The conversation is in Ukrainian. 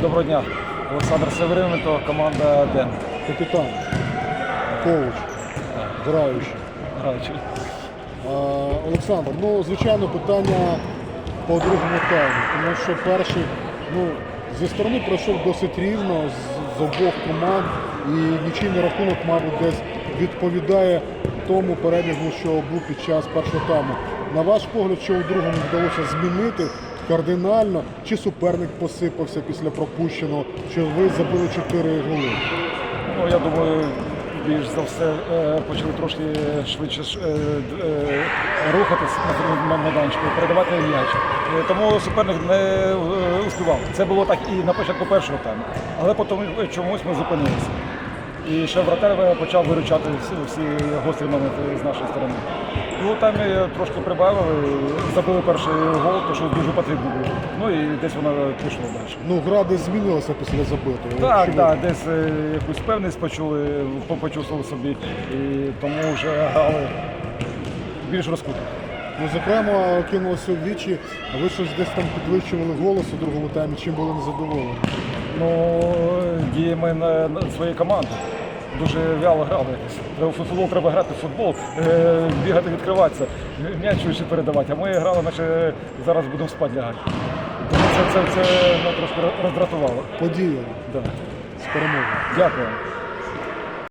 Доброго дня, Олександр Севериненко, команда Ден. Капітан, коуч, граючий. Граючий. А, Олександр, ну звичайно питання по другому тайму, тому що перший, ну, зі сторони пройшов досить рівно з, з обох команд і нічийний рахунок, мабуть, десь відповідає тому перебігу, що був під час першого тайму. На ваш погляд, що у другому вдалося змінити кардинально, чи суперник посипався після пропущеного, чи ви забили 4 голи? Ну, я думаю, більш за все е, почали трошки швидше е, д- е, рухатись на майданчику, передавати м'яч. Тому суперник не успівав. Це було так і на початку першого тайму. Але потім чомусь ми зупинилися. І ще вратар почав виручати всі, всі гострі моменти з нашої сторони. Ну там е, трошки прибавили, забили перший гол, то що дуже потрібно було. Ну і десь воно пішло далі. Ну, гра десь змінилася після забитого. Так, Очевидно. так, десь е, якусь певність почули, по- почувствували собі, і тому вже грали більш розкуто. Ну, зокрема, кинулося в вічі, а ви щось десь там підвищували голос у другому таймі, чим були незадоволені. Ну, діями на, на своєї команди. Дуже вяло грали У футбол треба грати в футбол, е, бігати, відкриватися, м'яч швидше передавати. А ми грали, наче зараз будемо спати лягати. Тому це, це, це, мене трошки роздратувало. Подія Да. з перемогою. Дякую.